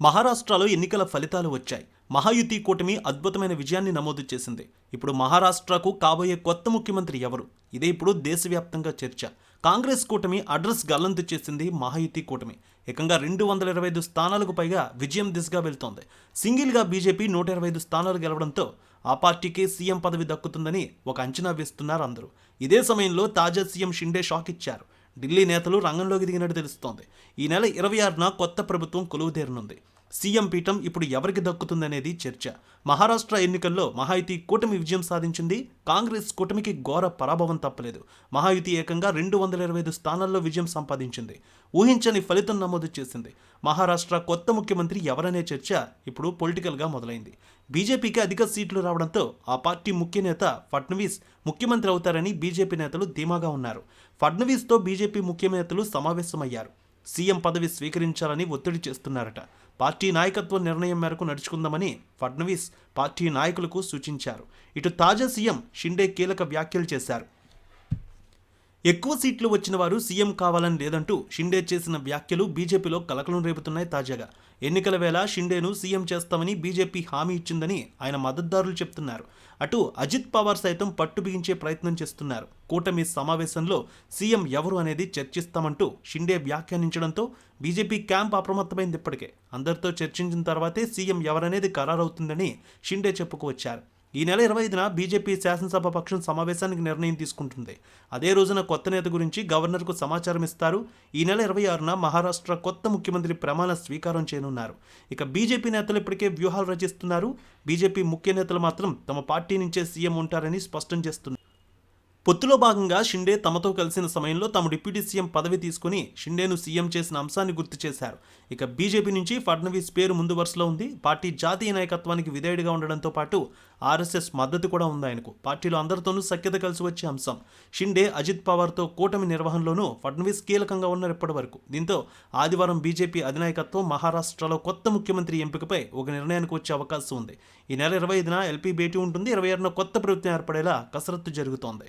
మహారాష్ట్రలో ఎన్నికల ఫలితాలు వచ్చాయి. మహాయుతి కూటమి అద్భుతమైన విజయాన్ని నమోదు చేసింది. ఇప్పుడు మహారాష్ట్రకు కాబోయే కొత్త ముఖ్యమంత్రి ఎవరు? ఇదే ఇప్పుడు దేశవ్యాప్తంగా చర్చ. కాంగ్రెస్ కూటమి అడ్రస్ గల్లంతు చేసింది మహాయుతి కూటమి. ఏకంగా రెండు వందల ఇరవై ఐదు స్థానాలకు పైగా విజయం దిశగా వెళ్తోంది. సింగిల్గా బీజేపీ నూట ఇరవై ఐదు స్థానాలు గెలవడంతో ఆ పార్టీకి సీఎం పదవి దక్కుతుందని ఒక అంచనా వేస్తున్నారు అందరూ. ఇదే సమయంలో తాజా సీఎం షిండే షాక్ ఇచ్చారు. ఢిల్లీ నేతలు రంగంలోకి దిగినట్టు తెలుస్తోంది. ఈ నెల ఇరవై ఆరున కొత్త ప్రభుత్వం కొలువుదేరనుంది. సీఎం పీఠం ఇప్పుడు ఎవరికి దక్కుతుందనేది చర్చ. మహారాష్ట్ర ఎన్నికల్లో మహాయుతి కూటమి విజయం సాధించింది. కాంగ్రెస్ కూటమికి ఘోర పరాభవం తప్పలేదు. మహాయుతి ఏకంగా రెండు వందల ఇరవై ఐదు స్థానాల్లో విజయం సంపాదించింది. ఊహించని ఫలితం నమోదు చేసింది. మహారాష్ట్ర కొత్త ముఖ్యమంత్రి ఎవరనే చర్చ ఇప్పుడు పొలిటికల్గా మొదలైంది. బీజేపీకి అధిక సీట్లు రావడంతో ఆ పార్టీ ముఖ్య నేత ఫడ్నవీస్ ముఖ్యమంత్రి అవుతారని బీజేపీ నేతలు ధీమాగా ఉన్నారు. ఫడ్నవీస్తో బీజేపీ ముఖ్య నేతలు సమావేశమయ్యారు. సీఎం పదవి స్వీకరించాలని ఒత్తిడి చేస్తున్నారట. పార్టీ నాయకత్వం నిర్ణయం మేరకు నడుచుకుందామని ఫడ్నవీస్ పార్టీ నాయకులకు సూచించారు. ఇటు తాజా సీఎం షిండే కీలక వ్యాఖ్యలు చేశారు. ఎక్కువ సీట్లు వచ్చిన వారు సీఎం కావాలని లేదంటూ షిండే చేసిన వ్యాఖ్యలు బీజేపీలో కలకలం రేపుతున్నాయి తాజాగా. ఎన్నికల వేళ షిండేను సీఎం చేస్తామని బీజేపీ హామీ ఇచ్చిందని ఆయన మద్దతుదారులు చెప్తున్నారు. అటు అజిత్ పవార్ సైతం పట్టు బిగించే ప్రయత్నం చేస్తున్నారు. కూటమి సమావేశంలో సీఎం ఎవరు అనేది చర్చిస్తామంటూ షిండే వ్యాఖ్యానించడంతో బీజేపీ క్యాంప్ అప్రమత్తమైంది ఇప్పటికే. అందరితో చర్చించిన తర్వాతే సీఎం ఎవరనేది ఖరారవుతుందని షిండే చెప్పుకువచ్చారు ఈ నెల ఇరవై ఐదున బీజేపీ శాసనసభ పక్షం సమావేశానికి నిర్ణయం తీసుకుంటుంది. అదే రోజున కొత్త నేత గురించి గవర్నర్కు సమాచారం ఇస్తారు. ఈ నెల ఇరవై ఆరున మహారాష్ట్ర కొత్త ముఖ్యమంత్రి ప్రమాణ స్వీకారం చేయనున్నారు. ఇక బీజేపీ నేతలు ఇప్పటికే వ్యూహాలు రచిస్తున్నారు. బీజేపీ ముఖ్య నేతలు మాత్రం తమ పార్టీ నుంచే సీఎం ఉంటారని స్పష్టం చేస్తున్నారు. పొత్తులో భాగంగా షిండే తమతో కలిసిన సమయంలో తాము డిప్యూటీ సీఎం పదవి తీసుకుని షిండేను సీఎం చేసిన అంశాన్ని గుర్తు చేశారు. ఇక బీజేపీ నుంచి ఫడ్నవీస్ పేరు ముందు వరుసలో ఉంది. పార్టీ జాతీయ నాయకత్వానికి విధేయుడిగా ఉండడంతో పాటు ఆర్ఎస్ఎస్ మద్దతు కూడా ఉంది ఆయనకు. పార్టీలో అందరితోనూ సఖ్యత కలిసి వచ్చే అంశం. షిండే అజిత్ పవార్తో కూటమి నిర్వహణలోనూ ఫడ్నవీస్ కీలకంగా ఉన్నారు ఇప్పటి వరకు దీంతో ఆదివారం బీజేపీ అధినాయకత్వం మహారాష్ట్రలో కొత్త ముఖ్యమంత్రి ఎంపికపై ఒక నిర్ణయానికి వచ్చే అవకాశం ఉంది. ఈ నెల ఇరవై ఐదున ఎల్పీ భేటీ ఉంటుంది. ఇరవై ఆరున కొత్త ప్రభుత్వం ఏర్పడేలా కసరత్తు జరుగుతోంది.